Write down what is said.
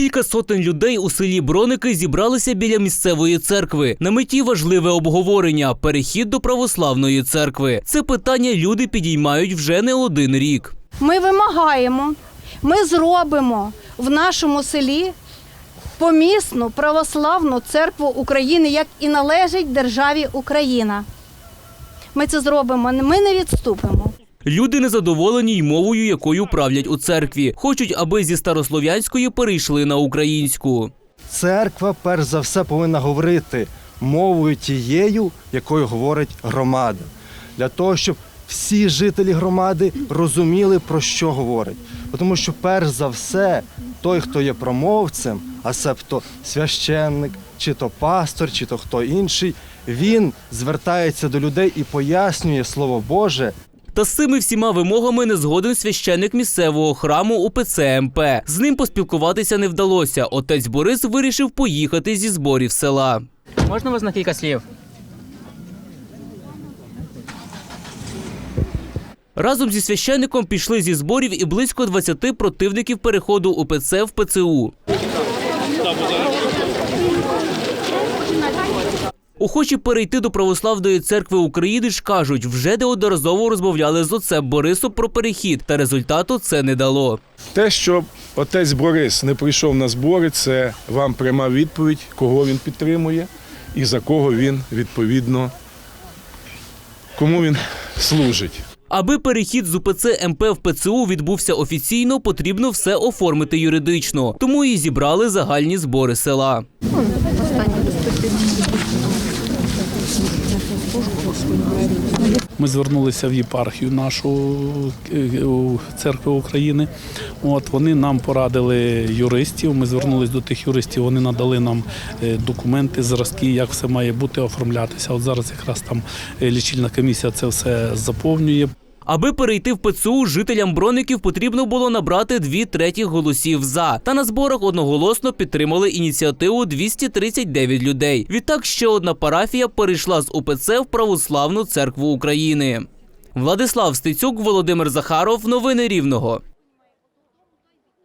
Кілька сотень людей у селі Броники зібралися біля місцевої церкви. На меті важливе обговорення перехід до православної церкви. Це питання люди підіймають вже не один рік. Ми вимагаємо, ми зробимо в нашому селі помісну православну церкву України, як і належить державі Україна. Ми це зробимо, ми не відступимо. Люди незадоволені й мовою, якою правлять у церкві. Хочуть, аби зі старослов'янської перейшли на українську. Церква, перш за все, повинна говорити мовою тією, якою говорить громада, для того, щоб всі жителі громади розуміли, про що говорить. Тому що, перш за все, той, хто є промовцем, а себто священник, чи то пастор, чи то хто інший, він звертається до людей і пояснює Слово Боже Та з цими всіма вимогами не згоден священник місцевого храму УПЦ МП. З ним поспілкуватися не вдалося. Отець Борис вирішив поїхати зі зборів села. Можна вас на кілька слів? Разом зі священником пішли зі зборів і близько 20 противників переходу УПЦ в ПЦУ. Охочі перейти до православної церкви України ж кажуть, вже неодноразово розмовляли з отцем Борисом про перехід, та результату це не дало. Те, що отець Борис не прийшов на збори, це вам пряма відповідь, кого він підтримує і за кого він відповідно кому він служить. Аби перехід з УПЦ МП в ПЦУ відбувся офіційно, потрібно все оформити юридично. Тому і зібрали загальні збори села. Ми звернулися в єпархію нашу е, церкви України. От вони нам порадили юристів. Ми звернулися до тих юристів. Вони надали нам е, документи, зразки, як все має бути оформлятися. От зараз якраз там е, лічильна комісія це все заповнює. Аби перейти в ПЦУ, жителям броників потрібно було набрати дві третіх голосів за. Та на зборах одноголосно підтримали ініціативу 239 людей. Відтак ще одна парафія перейшла з УПЦ в Православну церкву України. Владислав Стецюк, Володимир Захаров. Новини Рівного.